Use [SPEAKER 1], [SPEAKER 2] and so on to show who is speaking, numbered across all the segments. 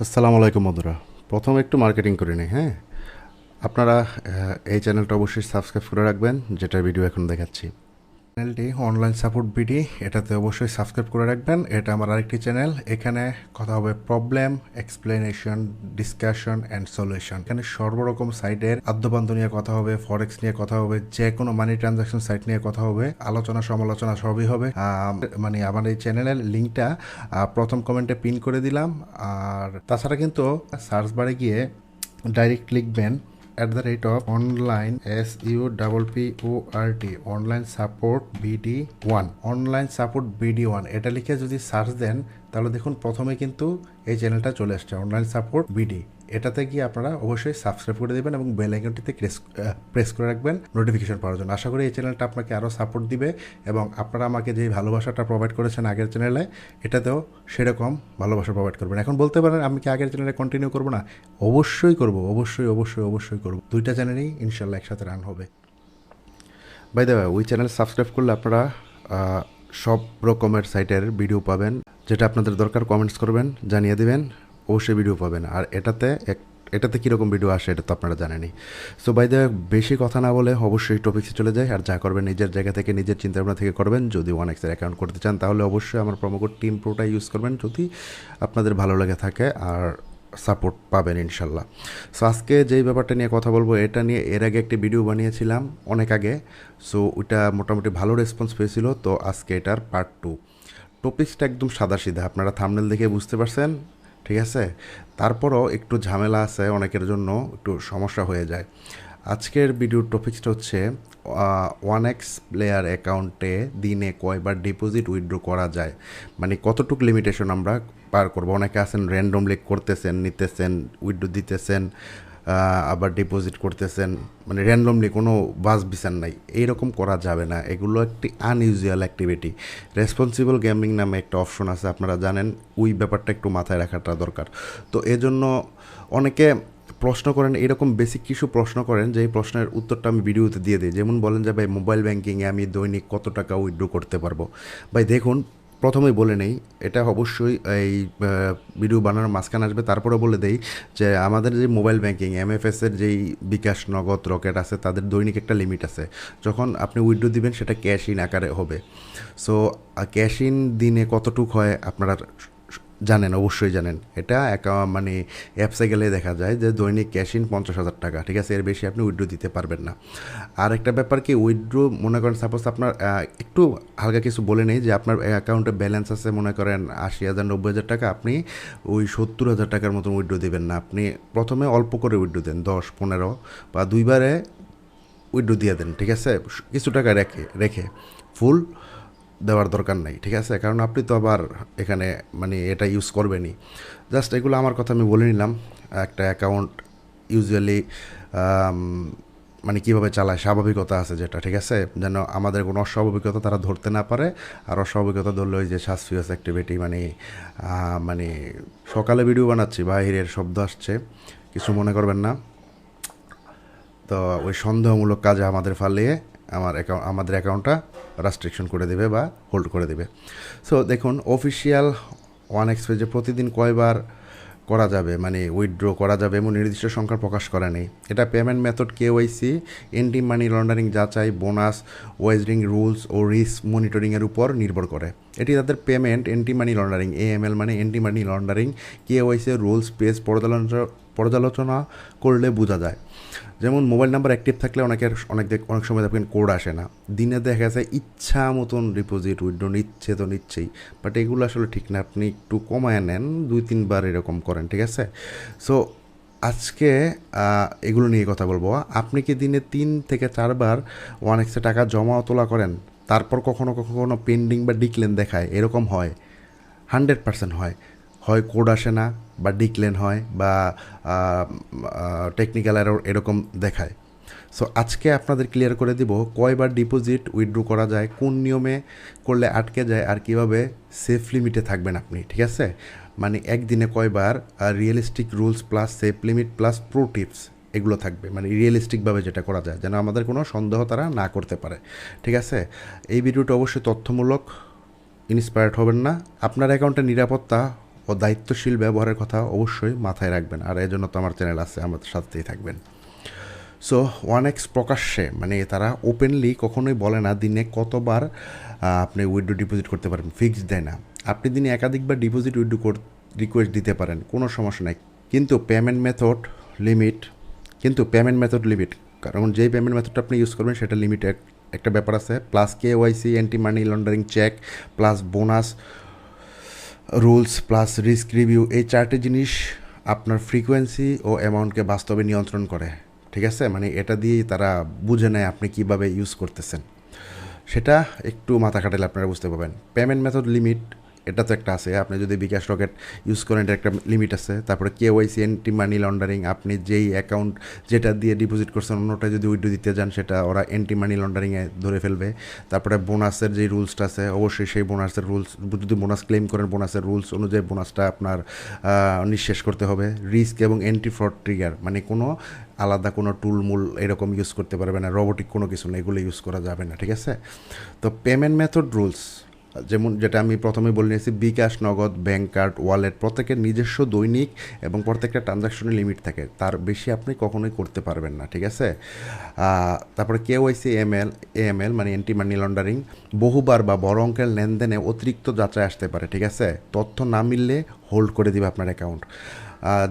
[SPEAKER 1] আসসালামু আলাইকুম বন্ধুরা। প্রথম একটু মার্কেটিং করে নিই হ্যাঁ? আপনারা এই চ্যানেলটা অবশ্যই সাবস্ক্রাইব করে রাখবেন যেটা ভিডিও এখন দেখাচ্ছি। চ্যানেলটি অনলাইন সাপোর্ট বিডি এটাতে অবশ্যই সাবস্ক্রাইব করে রাখবেন। এটা আমার আরেকটি চ্যানেল, এখানে কথা হবে problem explanation discussion and solution এখানে সর্বরকম সাইটের আদ্যপান্ত নিয়ে কথা হবে ফরেক্স নিয়ে কথা হবে যে কোনো মানি ট্রানজাকশন সাইট নিয়ে কথা হবে, আলোচনা সমালোচনা সবই হবে। মানে আমার এই চ্যানেলের লিঙ্কটা প্রথম কমেন্টে পিন করে দিলাম। আর তাছাড়া কিন্তু সার্চ বারে গিয়ে ডাইরেক্ট লিখবেন at the rate of online S U double P O R T online support BD one online support BD one এটা লিখে যদি সার্চ দেন, তাহলে দেখুন প্রথমে কিন্তু এই চ্যানেলটা চলে আসছে অনলাইন সাপোর্ট বিডি এটাতে গিয়ে আপনারা অবশ্যই সাবস্ক্রাইব করে দেবেন এবং বেল আইকনটিতে প্রেস করে রাখবেন নোটিফিকেশন পাওয়ার জন্য। আশা করি এই চ্যানেলটা আপনাকে আরও সাপোর্ট দিবে এবং আপনারা আমাকে যে ভালোবাসাটা প্রোভাইড করেছেন আগের চ্যানেলে এটাতেও সেরকম ভালোবাসা প্রোভাইড করবেন। এখন বলতে পারেন, আমি কি আগের চ্যানেলে কন্টিনিউ করব? না, অবশ্যই করব, অবশ্যই অবশ্যই অবশ্যই করব। দুইটা চ্যানেলেই ইনশাল্লাহ একসাথে রান হবে। বাই দ্য ওই চ্যানেল সাবস্ক্রাইব করলে আপনারা সব রকমের সাইটের ভিডিও পাবেন। যেটা আপনাদের দরকার কমেন্টস করবেন, জানিয়ে দিবেন। অবশ্যই ভিডিও পাবেন আর এটাতে এক, এটাতে কীরকম ভিডিও আসে এটা তো আপনারা জানেনই। সো বাই দ্য বেশি কথা না বলে অবশ্যই টপিক্সে চলে যায় আর যা করবেন নিজের জায়গা থেকে, নিজের চিন্তাভাবনা থেকে করবেন। যদি ওয়ান এক্সের অ্যাকাউন্ট করতে চান, তাহলে অবশ্যই আমার প্রোমোকোড টিম প্রোটা ইউজ করবেন, যদি আপনাদের ভালো লেগে থাকে, আর সাপোর্ট পাবেন ইনশাল্লাহ। সো আজকে যেই ব্যাপারটা নিয়ে কথা বলব, এটা নিয়ে এর আগে একটি ভিডিও বানিয়েছিলাম অনেক আগে। সো ওইটা মোটামুটি ভালো রেসপন্স পেয়েছিল, তো আজকে এটার পার্ট টু টপিক্সটা একদম সাদাসিধা, আপনারা থামনেল দেখে বুঝতে পারছেন। ঠিক আছে? তারপরও একটু ঝামেলা আছে অনেকের জন্য, একটু সমস্যা হয়ে যায়। আজকের ভিডিওর টপিক্সটা হচ্ছে ওয়ান এক্স প্লেয়ার অ্যাকাউন্টে দিনে কয়বার ডিপোজিট উইথড্র করা যায়? মানে কতটুকু লিমিটেশন আমরা পার করব? অনেকে আছেন র্যান্ডমলি করতেছেন, নিতেছেন উইথড্র দিতেছেন। আবার ডিপোজিট করতেছেন মানে র্যান্ডমলি কোনো বাস বিচার নাই, এইরকম করা যাবে না। এগুলো একটি আনইউজুয়াল অ্যাক্টিভিটি রেসপন্সিবল গেমিং নামে একটা অপশন আছে, আপনারা জানেন, ওই ব্যাপারটা একটু মাথায় রাখাটা দরকার। তো এজন্য অনেকে প্রশ্ন করেন, এরকম বেসিক কিছু প্রশ্ন করেন, যে এই প্রশ্নের উত্তরটা আমি ভিডিওতে দিয়ে দিই। যেমন বলেন যে, ভাই মোবাইল ব্যাঙ্কিংয়ে আমি দৈনিক কত টাকা উইথড্র করতে পারব? ভাই, দেখুন প্রথমেই বলে নেই, এটা অবশ্যই এই ভিডিও বানানোর মাঝখানে আসবে। তারপরে বলে দেই যে আমাদের যে মোবাইল ব্যাঙ্কিং এমএফএসের যেই বিকাশ, নগদ, রকেট আছে, তাদের দৈনিক একটা লিমিট আছে। যখন আপনি উইড্রো দিবেন, সেটা ক্যাশ ইন আকারে হবে। সো ক্যাশ ইন দিনে কতটুক হয় আপনারা জানেন, অবশ্যই জানেন। এটা একা মানে অ্যাপসে গেলে দেখা যায় যে দৈনিক ক্যাশ ইন পঞ্চাশ হাজার টাকা, ঠিক আছে? এর বেশি আপনি উইড্রো দিতে পারবেন না। আর একটা ব্যাপার কি উইড্রো মনে করেন সাপোজ আপনার একটু হালকা কিছু বলে নেই যে আপনার অ্যাকাউন্টে ব্যালেন্স আছে, মনে করেন, আশি হাজার, নব্বই হাজার টাকা, আপনি ওই সত্তর হাজার টাকার মতন উইড্রো দিবেন না। আপনি প্রথমে অল্প করে উইড্রো দেন, দশ, পনেরো, বা দুইবারে উইড্রো দিয়ে দেন, ঠিক আছে? কিছু টাকা রেখে রেখে ফুল দেওয়ার দরকার নাই, ঠিক আছে? কারণ আপনি তো আবার এখানে মানে এটা ইউজ করবেনই। জাস্ট এগুলো আমার কথা আমি বলে নিলাম। একটা অ্যাকাউন্ট ইউজুয়ালি মানে কীভাবে চালায়, স্বাভাবিকতা আছে যেটা, ঠিক আছে? যেন আমাদের কোনো অস্বাভাবিকতা তারা ধরতে না পারে। আর অস্বাভাবিকতা ধরলে ওই যে সাসফিয়াস অ্যাক্টিভিটি মানে মানে সকালে ভিডিও বানাচ্ছি, বাহিরের শব্দ আসছে। কিছু মনে করবেন না। তো ওই সন্দেহমূলক কাজে আমাদের ফালিয়ে আমার অ্যাকাউন্ট আমাদের অ্যাকাউন্টটা রেস্ট্রিকশন করে দেবে বা হোল্ড করে দেবে। সো দেখুন অফিসিয়াল ওয়ান এক্সপ্রেসে প্রতিদিন কয়বার করা যাবে মানে উইথড্র করা যাবে এমন নির্দিষ্ট সংখ্যা প্রকাশ করা নেই। এটা payment method KYC anti money laundering যাচাই বোনাস ওয়েজরিং রুলস ও রিস্ক মনিটরিংয়ের উপর নির্ভর করে। এটি তাদের payment anti money laundering AML মানে anti money laundering KYC rules page পর্যালোচনা পর্যালোচনা করলে বোঝা যায়। যেমন মোবাইল নাম্বার অ্যাক্টিভ থাকলে অনেকের, অনেক অনেক সময় দেখবেন কোড আসে না। দিনে দেখা যায় ইচ্ছা মতন ডিপোজিট উইথড্র নিচ্ছে তো নিচ্ছেই। বাট এগুলো আসলে ঠিক না। আপনি একটু কমায় নেন, দুই, তিনবার এরকম করেন, ঠিক আছে? সো আজকে এগুলো নিয়ে কথা বলব। আপনি কি দিনে তিন থেকে চারবার ওয়ান এক্সে টাকা জমা তোলা করেন? তারপর কখনো কখনো পেন্ডিং বা ডিক্লেন দেখায়। এরকম হয়। হান্ড্রেড পার্সেন্ট হয়। হয় কোড আসে না বা ডিক্লেন হয় বা টেকনিক্যাল এরর এরকম দেখায়। সো আজকে আপনাদের ক্লিয়ার করে দিব কয়বার ডিপোজিট উইথড্র করা যায়, কোন নিয়মে করলে আটকে যায় আর কীভাবে সেফ লিমিটে থাকবেন আপনি, ঠিক আছে? মানে একদিনে কয়বার realistic rules plus safe limit plus pro tips এগুলো থাকবে। মানে রিয়েলিস্টিকভাবে যেটা করা যায়, যেন আমাদের কোনো সন্দেহ তারা না করতে পারে, ঠিক আছে? এই ভিডিওটা অবশ্যই তথ্যমূলক ইন্সপায়ার্ড হবেন না। আপনার অ্যাকাউন্টের নিরাপত্তা ও দায়িত্বশীল ব্যবহারের কথা অবশ্যই মাথায় রাখবেন। আর এই জন্য তো আমার চ্যানেল আছে আমাদের সাথেই থাকবেন। সো ওয়ান এক্স প্রকাশ্যে মানে তারা ওপেনলি কখনোই বলে না, দিনে কতবার আপনি উইড্রো ডিপোজিট করতে পারেন ফিক্স দেয় না। আপনি দিনে একাধিকবার ডিপোজিট উইড্রো রিকোয়েস্ট দিতে পারেন, কোনো সমস্যা নাই। কিন্তু পেমেন্ট মেথড লিমিট কিন্তু পেমেন্ট মেথড লিমিট কারণ যেই পেমেন্ট মেথডটা আপনি ইউজ করবেন, সেটা লিমিট একটা ব্যাপার আছে। Plus K Y C anti money laundering check plus bonus rules plus risk review, এই চারটে জিনিস আপনার ফ্রিকোয়েন্সি ও অ্যামাউন্টকে বাস্তবে নিয়ন্ত্রণ করে, ঠিক আছে? মানে এটা দিয়ে তারা বুঝে নেয় আপনি কীভাবে ইউজ করতেছেন। সেটা একটু মাথা খাটালে আপনারা বুঝতে পারবেন। পেমেন্ট মেথড লিমিট এটা তো একটা আছে। আপনি যদি বিকাশ রকেট ইউজ করেন এটা একটা লিমিট আছে। তারপরে K Y C anti money laundering আপনি যেই অ্যাকাউন্ট যেটা দিয়ে ডিপোজিট করছেন অন্যটা যদি উইড্রো দিতে যান, সেটা ওরা এন্টি মানি লন্ডারিংয়ে ধরে ফেলবে। তারপরে বোনাসের যে রুলসটা আছে, অবশ্যই সেই বোনাসের রুলস যদি বোনাস ক্লেম করেন বোনাসের রুলস অনুযায়ী বোনাসটা আপনার নিঃশেষ করতে হবে। রিস্ক এবং এন্টি ফ্রড ট্রিগার মানে কোনো আলাদা কোনো টুলমুল এরকম ইউজ করতে পারবে না। রোবোটিক কোনো কিছু না এগুলো ইউজ করা যাবে না, ঠিক আছে? তো পেমেন্ট মেথড রুলস যেমন যেটা আমি প্রথমে বলে নিয়েছি, বিকাশ, নগদ ব্যাংক কার্ড ওয়ালেট প্রত্যেকের নিজস্ব দৈনিক এবং প্রত্যেকটা ট্রানজাকশনের লিমিট থাকে। তার বেশি আপনি কখনোই করতে পারবেন না, ঠিক আছে? তারপরে কে ওয়াইসি এমএল এএমএল মানে অ্যান্টি মানি লন্ডারিং বহুবার বা বড় অঙ্কের লেনদেনে অতিরিক্ত যাচাই আসতে পারে, ঠিক আছে? তথ্য না মিললে হোল্ড করে দিবে আপনার অ্যাকাউন্ট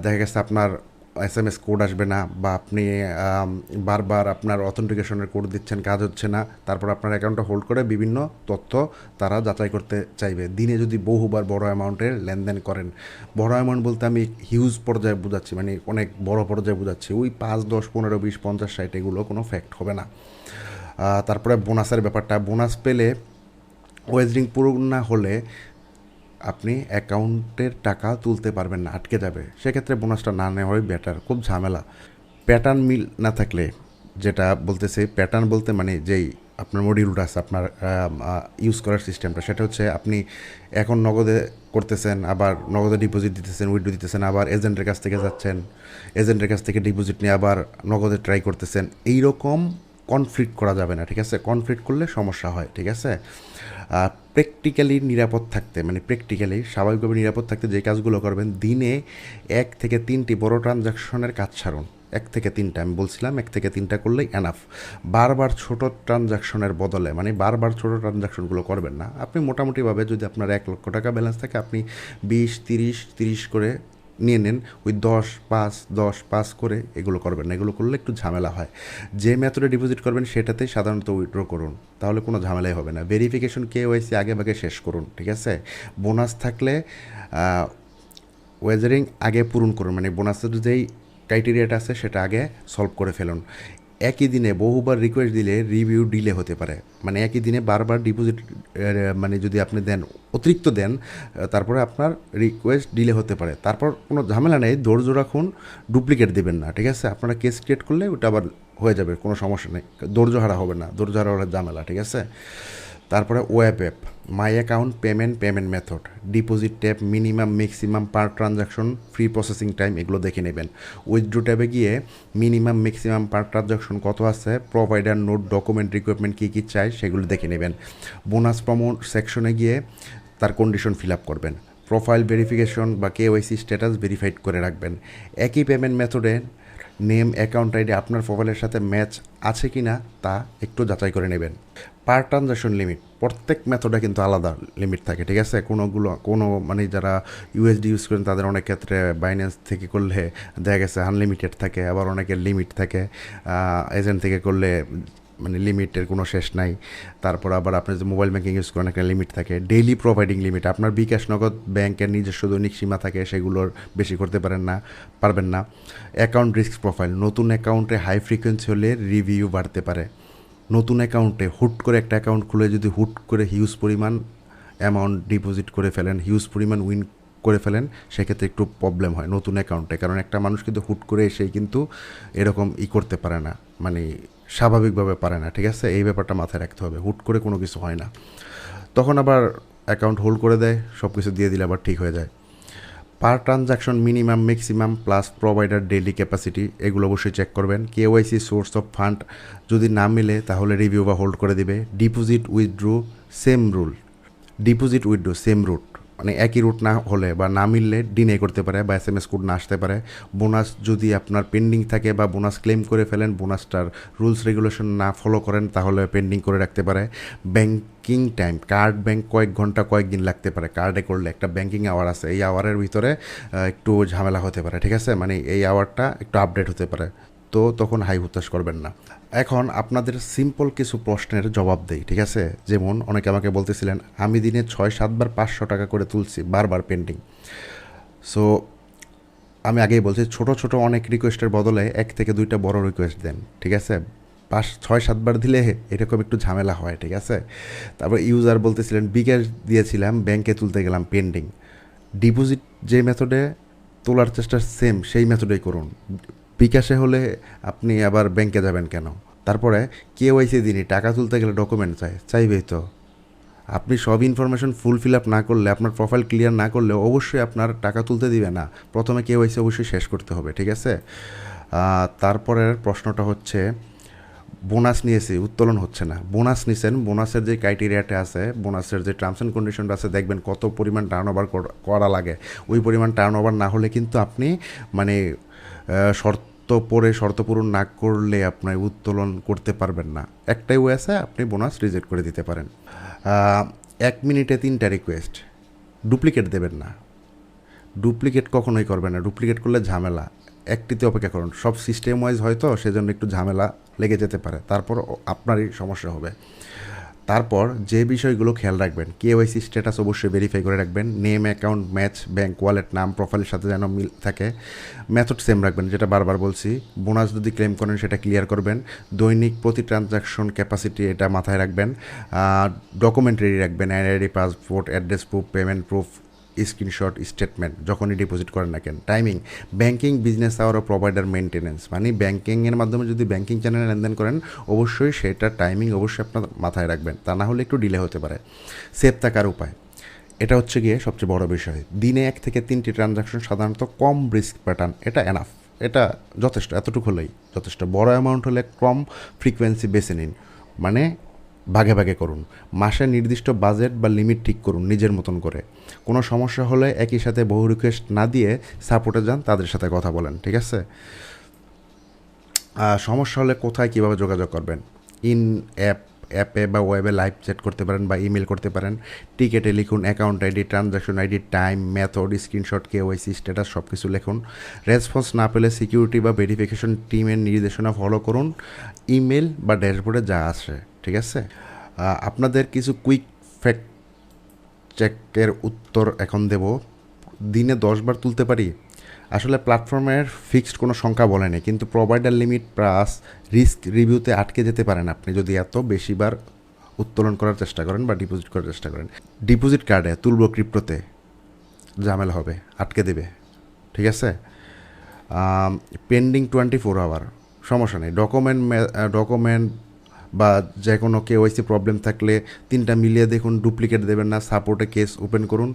[SPEAKER 1] দেখা গেছে আপনার এস এম এস কোড আসবে না বা আপনি বারবার আপনার অথেন্টিকেশনের কোড দিচ্ছেন, কাজ হচ্ছে না, তারপর আপনার অ্যাকাউন্টটা হোল্ড করে বিভিন্ন তথ্য তারা যাচাই করতে চাইবে। দিনে যদি বহুবার বড় অ্যামাউন্টের লেনদেন করেন, বড় অ্যামাউন্ট বলতে আমি হিউজ পর্যায়ে বোঝাচ্ছি মানে অনেক বড় পর্যায়ে বোঝাচ্ছি। ওই পাঁচ, দশ, পনেরো, বিশ, পঞ্চাশ, ষাট এগুলো কোনো ফ্যাক্ট হবে না। তারপরে বোনাসের ব্যাপারটা বোনাস পেলে ওয়েজরিং পূরণ না হলে আপনি অ্যাকাউন্টের টাকা তুলতে পারবেন না, আটকে যাবে। সেক্ষেত্রে বোনাসটা না নেওয়াই বেটার খুব ঝামেলা। প্যাটার্ন মিল না থাকলে, যেটা বলতেছে প্যাটার্ন বলতে মানে যেই আপনার মডিউলটা আছে, আপনার ইউজ করার সিস্টেমটা সেটা হচ্ছে আপনি এখন নগদে করতেছেন, আবার নগদে ডিপোজিট দিতেছেন উইড্রো দিতেছেন, আবার এজেন্টের কাছ থেকে যাচ্ছেন এজেন্টের কাছ থেকে ডিপোজিট নিয়ে আবার নগদে ট্রাই করতেছেন। এই রকম কনফ্লিক্ট করা যাবে না, ঠিক আছে? কনফ্লিক্ট করলে সমস্যা হয়, ঠিক আছে? প্র্যাকটিক্যালি নিরাপদ থাকতে মানে প্র্যাকটিক্যালি স্বাভাবিকভাবে নিরাপদ থাকতে যে কাজগুলো করবেন, দিনে এক থেকে তিনটি বড় ট্রানজাকশনের কাজ ছাড়ুন। এক থেকে তিনটা, আমি বলছিলাম এক থেকে তিনটা করলেই এনাফ বারবার ছোট ট্রানজাকশনের বদলে মানে বারবার ছোট ট্রানজাকশনগুলো করবেন না। আপনি মোটামুটিভাবে যদি আপনার এক লক্ষ টাকা ব্যালেন্স থাকে, আপনি বিশ, তিরিশ তিরিশ করে নিয়ে নেন, ওই দশ পাঁচ দশ পাঁচ করে এগুলো করবেন না। এগুলো করলে একটু ঝামেলা হয়। যে মেথডে ডিপোজিট করবেন সেটাতে সাধারণত উইড্রো করুন। তাহলে কোনো ঝামেলাই হবে না। ভেরিফিকেশন কে ওয়াইসি আগে ভাগে শেষ করুন, ঠিক আছে? বোনাস থাকলে ওয়েজারিং আগে পূরণ করুন। মানে বোনাসের যেই ক্রাইটেরিয়াটা আছে সেটা আগে সলভ করে ফেলুন। একই দিনে বহুবার রিকোয়েস্ট দিলে রিভিউ ডিলে হতে পারে। মানে একই দিনে বারবার ডিপোজিট মানে যদি আপনি দেন, অতিরিক্ত দেন তারপরে আপনার রিকোয়েস্ট ডিলে হতে পারে। তারপর কোনো ঝামেলা নেই, ধৈর্য রাখুন ডুপ্লিকেট দেবেন না, ঠিক আছে? আপনারা কেস ক্রিয়েট করলে ওটা আবার হয়ে যাবে, কোনো সমস্যা নেই। ধৈর্য হারা হবে না, ধৈর্য হারা ঝামেলা, ঠিক আছে? তারপরে web app my account payment payment method deposit tap minimum maximum per transaction free processing time এগুলো দেখে নেবেন। উইথড্রো ট্যাবে গিয়ে মিনিমাম ম্যাক্সিমাম পার ট্রানজাকশন কত আছে প্রোভাইডার নোট ডকুমেন্ট রিকোয়ারমেন্ট কী কী চাই, সেগুলো দেখে নেবেন। বোনাস প্রমোট সেকশনে গিয়ে তার কন্ডিশন ফিল আপ করবেন। প্রোফাইল ভেরিফিকেশন বা কেওয়াইসি স্ট্যাটাস ভেরিফাইড করে রাখবেন। একই পেমেন্ট মেথডে নেম অ্যাকাউন্ট আইডি আপনার প্রোফাইলের সাথে ম্যাচ আছে কি না তা একটু যাচাই করে নেবেন। পার ট্রানজাকশন লিমিট প্রত্যেক মেথডে কিন্তু আলাদা লিমিট থাকে, ঠিক আছে? কোনোগুলো, কোনো মানে যারা ইউএসডি ইউজ করেন, তাদের অনেক ক্ষেত্রে বাইন্যান্স থেকে করলে দেখা গেছে আনলিমিটেড থাকে, আবার অনেকের লিমিট থাকে এজেন্ট থেকে করলে মানে লিমিটের কোনো শেষ নাই। তারপর আবার আপনি যে মোবাইল ব্যাঙ্কিং ইউজ করেন, একটা লিমিট থাকে। ডেইলি প্রোভাইডিং লিমিট আপনার বিকাশ নগদ ব্যাংকের নিজস্ব দৈনিক সীমা থাকে, সেগুলোর বেশি করতে পারেন না, পারবেন না। অ্যাকাউন্ট রিস্ক প্রোফাইল নতুন অ্যাকাউন্টে হাই ফ্রিকোয়েন্সি হলে রিভিউ বাড়তে পারে। নতুন অ্যাকাউন্টে হুট করে একটা অ্যাকাউন্ট খুলে যদি হুট করে হিউজ পরিমাণ অ্যামাউন্ট ডিপোজিট করে ফেলেন, হিউজ পরিমাণ উইন করে ফেলেন, সেক্ষেত্রে একটু প্রবলেম হয় নতুন অ্যাকাউন্টে। কারণ একটা মানুষ কিন্তু হুট করে এসেই কিন্তু এরকম ই করতে পারে না মানে স্বাভাবিকভাবে পারে না, ঠিক আছে? এই ব্যাপারটা মাথায় রাখতে হবে, হুট করে কোনো কিছু হয় না। তখন আবার অ্যাকাউন্ট হোল্ড করে দেয় সব কিছু দিয়ে দিলে আবার ঠিক হয়ে যায়। Per transaction minimum, maximum, plus provider daily capacity, এগুলো অবশ্যই চেক করবেন। কেওয়াইসি সোর্স অফ ফান্ড যদি না মিলে, তাহলে রিভিউ বা হোল্ড করে দিবে। Deposit withdraw, same rule. Deposit withdraw, same route. মানে একই রুট না হলে বা না মিললে ডিনে করতে পারে বা এস এম এস কোড না আসতে পারে। বোনাস যদি আপনার পেন্ডিং থাকে বা বোনাস ক্লেম করে ফেলেন বোনাসটার রুলস রেগুলেশন না ফলো করেন, তাহলে পেন্ডিং করে রাখতে পারে। ব্যাংকিং টাইম কার্ড ব্যাংক কয়েক ঘণ্টা, কয়েক দিন লাগতে পারে। কার্ডে করলে একটা ব্যাংকিং আওয়ার আছে। এই আওয়ারের ভিতরে একটু ঝামেলা হতে পারে, ঠিক আছে? মানে এই আওয়ারটা একটু আপডেট হতে পারে। তো তখন হাই হুতাশ করবেন না। এখন আপনাদের সিম্পল কিছু প্রশ্নের জবাব দেই, ঠিক আছে? যেমন অনেকে আমাকে বলতেছিলেন, আমি দিনে ছয় সাতবার পাঁচশো টাকা করে তুলছি, বারবার পেন্ডিং সো আমি আগেই বলছি, ছোট ছোট অনেক রিকোয়েস্টের বদলে এক থেকে দুইটা বড় রিকোয়েস্ট দেন, ঠিক আছে? পাঁচ, ছয় সাতবার দিলে এরকম একটু ঝামেলা হয়, ঠিক আছে? তারপর ইউজার বলতেছিলেন, বিকাশ দিয়েছিলাম ব্যাংকে তুলতে গেলাম পেন্ডিং ডিপোজিট যে মেথডে তোলার চেষ্টা সেম সেই মেথডেই করুন। বিকাশে হলে আপনি আবার ব্যাংকে যাবেন কেন? তারপরে কেওয়াইসি দিনই টাকা তুলতে গেলে ডকুমেন্ট চাই, চাইবেই তো। আপনি সব ইনফরমেশন ফুল ফিল আপ না করলে, আপনার প্রোফাইল ক্লিয়ার না করলে অবশ্যই আপনার টাকা তুলতে দিবে না। প্রথমে কেওয়াইসি অবশ্যই শেষ করতে হবে, ঠিক আছে? তারপরের প্রশ্নটা হচ্ছে, বোনাস নিয়েছি, উত্তোলন হচ্ছে না। বোনাস নিছেন, বোনাসের যে ক্রাইটেরিয়াটা আছে, বোনাসের যে টার্মস অ্যান্ড কন্ডিশনটা আছে, দেখবেন কত পরিমাণ টার্ন ওভার করা লাগে। ওই পরিমাণ টার্ন ওভার না হলে কিন্তু আপনি মানে শর্ত পরে শর্ত পূরণ না করলে আপনার উত্তোলন করতে পারবেন না। একটাই ওয়ে আছে আপনি বোনাস রিজেক্ট করে দিতে পারেন। এক মিনিটে তিনটা রিকোয়েস্ট ডুপ্লিকেট দেবেন না। ডুপ্লিকেট কখনোই করবেন না। ডুপ্লিকেট করলে ঝামেলা। একটিতে অপেক্ষা করুন। সব সিস্টেম ওয়াইজ হয়তো সেজন্য একটু ঝামেলা লেগে যেতে পারে। তারপর আপনারই সমস্যা হবে। তারপর যে বিষয়গুলো খেয়াল রাখবেন কেওয়াইসি স্ট্যাটাস অবশ্যই ভেরিফাই করে রাখবেন name account match bank wallet নাম প্রোফাইলের সাথে যেন মিল থাকে। মেথড সেম রাখবেন, যেটা বারবার বলছি। বোনাস যদি ক্লেম করেন, সেটা ক্লিয়ার করবেন। দৈনিক প্রতি ট্রানজাকশন ক্যাপাসিটি এটা মাথায় রাখবেন। ডকুমেন্টারি রাখবেন I ID passport address proof payment proof screenshot statement যখনই ডিপোজিট করেন না কেন? টাইমিং ব্যাংকিং বিজনেস আওয়ার ও প্রোভাইডার মেনটেনেন্স মানে ব্যাংকিংয়ের মাধ্যমে যদি ব্যাংকিং চ্যানেলে লেনদেন করেন, অবশ্যই সেটা টাইমিং অবশ্যই আপনার মাথায় রাখবেন, তা না হলে একটু ডিলে হতে পারে। সেফ থাকার উপায়, এটা হচ্ছে গিয়ে সবচেয়ে বড় বিষয়। দিনে এক থেকে তিনটি ট্রানজাকশন সাধারণত কম রিস্ক প্যাটার্ন এটা এনাফ এটা যথেষ্ট, এতটুকু হলেই যথেষ্ট। বড় অ্যামাউন্ট হলে কম ফ্রিকোয়েন্সি বেছে নিন মানে ভাগে ভাগে করুন। মাসে নির্দিষ্ট বাজেট বা লিমিট ঠিক করুন নিজের মতন করে। কোনো সমস্যা হলে একই সাথে বহু রিকোয়েস্ট না দিয়ে সাপোর্টে যান, তাদের সাথে কথা বলেন, ঠিক আছে? সমস্যা হলে কোথায় কীভাবে যোগাযোগ করবেন? ইন অ্যাপ, অ্যাপে বা ওয়েবে লাইভ চ্যাট করতে পারেন বা ইমেল করতে পারেন। টিকেটে লিখুন account ID transaction ID time method screenshot K Y C status সব কিছু লিখুন। রেসপন্স না পেলে সিকিউরিটি বা ভেরিফিকেশন টিমের নির্দেশনা ফলো করুন। ইমেল বা ড্যাশবোর্ডে যা আসে। ঠিক আছে? আপনাদের কিছু কুইক ফ্যাক্ট চেকের উত্তর এখন দেব। দিনে দশবার তুলতে পারি? আসলে প্ল্যাটফর্মের ফিক্সড কোনো সংখ্যা বলে নেই, কিন্তু প্রোভাইডার লিমিট প্লাস রিস্ক রিভিউতে আটকে যেতে পারেন আপনি যদি এত বেশিবার উত্তোলন করার চেষ্টা করেন বা ডিপোজিট করার চেষ্টা করেন। ডিপোজিট কার্ডে তুলব ক্রিপ্টোতে ঝামেলা হবে, আটকে দেবে। ঠিক আছে? পেন্ডিং টোয়েন্টি ফোর আওয়ার সমস্যা নেই। ডকুমেন্ট ডকুমেন্ট বা যে কোনো কেওয়াইসি প্রবলেম থাকলে তিনটা মিলিয়ে দেখুন ডুপ্লিকেট দেবেন না সাপোর্টে কেস ওপেন করুন,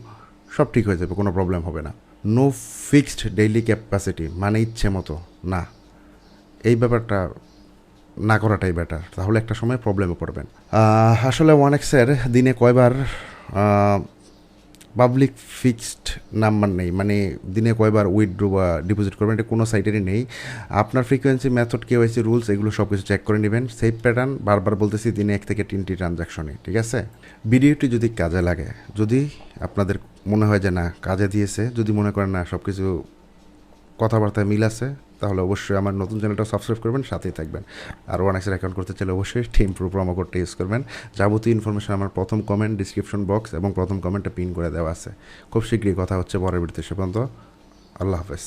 [SPEAKER 1] সব ঠিক হয়ে যাবে, কোনো প্রবলেম হবে না। নো ফিক্সড ডেইলি ক্যাপাসিটি মানে ইচ্ছে মতো, না। এই ব্যাপারটা না করাটাই বেটার তাহলে একটা সময় প্রবলেমে পড়বেন। আসলে ওয়ান এক্সের দিনে কয়বার পাবলিক ফিক্সড নাম্বার নেই। মানে দিনে কয়বার উইথড্রো বা ডিপোজিট করবেন, এটা কোনো সাইটেরই নেই। আপনার ফ্রিকোয়েন্সি মেথড কেওয়াইসি রুলস এগুলো সব কিছু চেক করে নেবেন। সেফ প্যাটার্ন বারবার বলতেছি, দিনে এক থেকে তিনটি ট্রানজাকশনে ঠিক আছে? ভিডিওটি যদি কাজে লাগে, যদি আপনাদের মনে হয় যে না, কাজে দিয়েছে, যদি মনে করেন না সব কিছু কথাবার্তায় মিল আছে তাহলে অবশ্যই আমার নতুন চ্যানেলটা সাবস্ক্রাইব করবেন, সাথেই থাকবেন। আর ওয়ান এক্সের অ্যাকাউন্ট করতে চাইলে অবশ্যই টিম প্রো প্রোমো কোডটা ইউজ করবেন। যাবতীয় ইনফরমেশন আমার প্রথম কমেন্ট ডিসক্রিপশন বক্স এবং প্রথম কমেন্টটা পিন করে দেওয়া আছে। খুব শীঘ্রই কথা হচ্ছে পরের ভিডিওতে সে পর্যন্ত আল্লাহ হাফেজ।